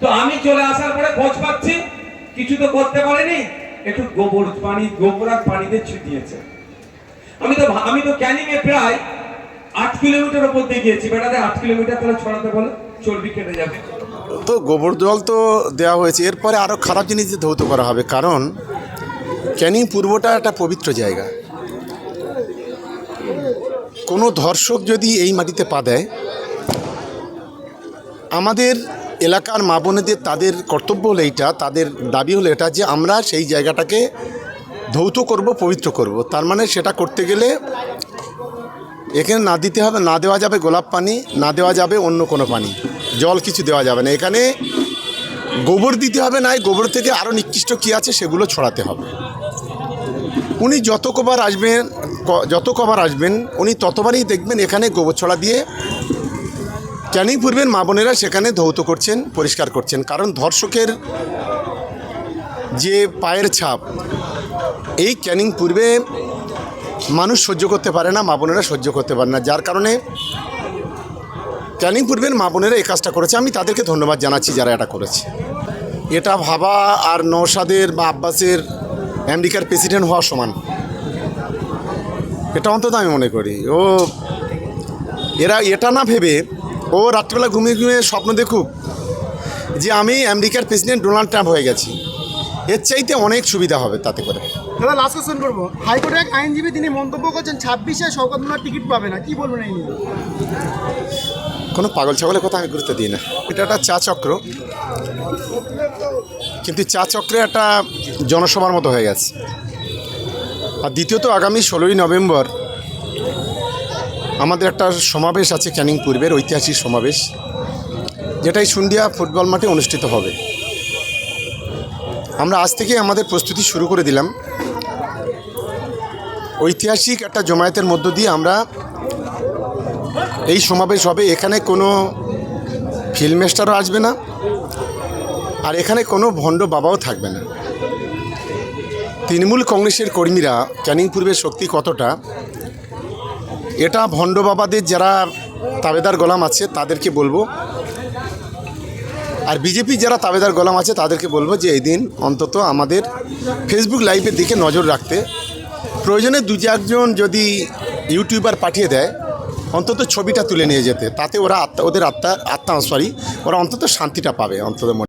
তো আমি চলে আসার পরে খোঁজ পাচ্ছি। কিছু তো করতে পারেনি। একটু গোবর পানি, গোবর আর পানিতে ছিটিয়েছে। আমি তো আমি তো ক্যানিং এ প্রায় আট কিলোমিটার ওপর দিয়ে গিয়েছি। বেটাতে আট কিলোমিটার তাহলে ছড়াতে বলো, চর্বি কেটে যাবে। তো গোবর জল তো দেওয়া হয়েছে। এরপরে আরও খারাপ জিনিস ধৌত করা হবে। কারণ ক্যানিং পূর্বটা একটা পবিত্র জায়গা। কোনো ধর্ষক যদি এই মাটিতে পা দেয়, আমাদের এলাকার মা বোনেদের তাদের কর্তব্য হলো এইটা, তাদের দাবি হলো এটা যে আমরা সেই জায়গাটাকে ধৌত করব, পবিত্র করব। তার মানে সেটা করতে গেলে এখানে না দিতে হবে, না দেওয়া যাবে গোলাপ পানি, না দেওয়া যাবে অন্য কোনো পানি। জল কিছু দেওয়া যাবে না। এখানে গোবর দিতে হবে না গোবর থেকে আরও নিকৃষ্ট কী আছে সেগুলো ছড়াতে হবে। উনি যত কবার আসবেন যত কবার আসবেন, উনি ততবারই দেখবেন এখানে গোবর ছড়া দিয়ে ক্যানিং পূর্বের মা বোনেরা সেখানে ধৌত করছেন, পরিষ্কার করছেন। কারণ ধর্ষকের যে পায়ের ছাপ, এই ক্যানিং পূর্বে মানুষ সহ্য করতে পারে না, মা বোনেরা সহ্য করতে পারে না। যার কারণে ক্যানিং পূর্বের মা বোনেরা এই কাজটা করেছে। আমি তাদেরকে ধন্যবাদ জানাচ্ছি যারা এটা করেছে। এটা ভাবা আর নৌসাদের বা আব্বাসের আমেরিকার প্রেসিডেন্ট হওয়া সমান। এটা অন্তত আমি মনে করি। ও, এরা, এটা না ভেবে ও রাত্রিবেলা ঘুমিয়ে ঘুমিয়ে স্বপ্ন দেখুক যে আমি আমেরিকার প্রেসিডেন্ট ডোনাল্ড ট্রাম্প হয়ে গেছি। এর চাইতে অনেক সুবিধা হবে তাতে করে। দাদা লাস্ট কোশ্চেন করব। হাইকোর্টের এক আইনজীবী তিনি মন্তব্য করছেন ছাব্বিশে শওকত মোল্লার টিকিট পাবে না। কি বলবেন এই নিয়ে? কোনো পাগল ছাগলের কথা আমি গুরুত্ব দিই না। এটা একটা চা চক্র। কিন্তু চা চক্রে একটা জনসভার মতো হয়ে গেছে। আর দ্বিতীয়ত আগামী ষোলোই নভেম্বর আমাদের একটা সমাবেশ আছে ক্যানিং পূর্বের ঐতিহাসিক সমাবেশ, যেটাই সুন্ডিয়া ফুটবল মাঠে অনুষ্ঠিত হবে। আমরা আজ থেকে আমাদের প্রস্তুতি শুরু করে দিলাম। ঐতিহাসিক একটা জমায়েতের মধ্য দিয়ে আমরা এই সমাবেশ হবে। এখানে কোনো ফিল্ম স্টারও আসবে না, আর এখানে কোনো ভণ্ড বাবাও থাকবে না। তৃণমূল কংগ্রেসের কর্মীরা ক্যানিং পূর্বের শক্তি কতটা এটা ভণ্ড বাবাদের যারা তাবেদার গোলাম আছে, তাদেরকে বলব। আর বিজেপি যারা তাবেদার গোলাম আছে, তাদেরকে বলব যে এই দিন অন্তত আমাদের ফেসবুক লাইভের দিকে নজর রাখতে। প্রয়োজনে দু চারজন যদি ইউটিউবার পাঠিয়ে দেয়, অন্তত ছবিটা তুলে নিয়ে যেতে। তাতে ওরা আত্মা, ওদের আত্মা আত্মা সরি ওরা অন্তত শান্তিটা পাবে, অন্তত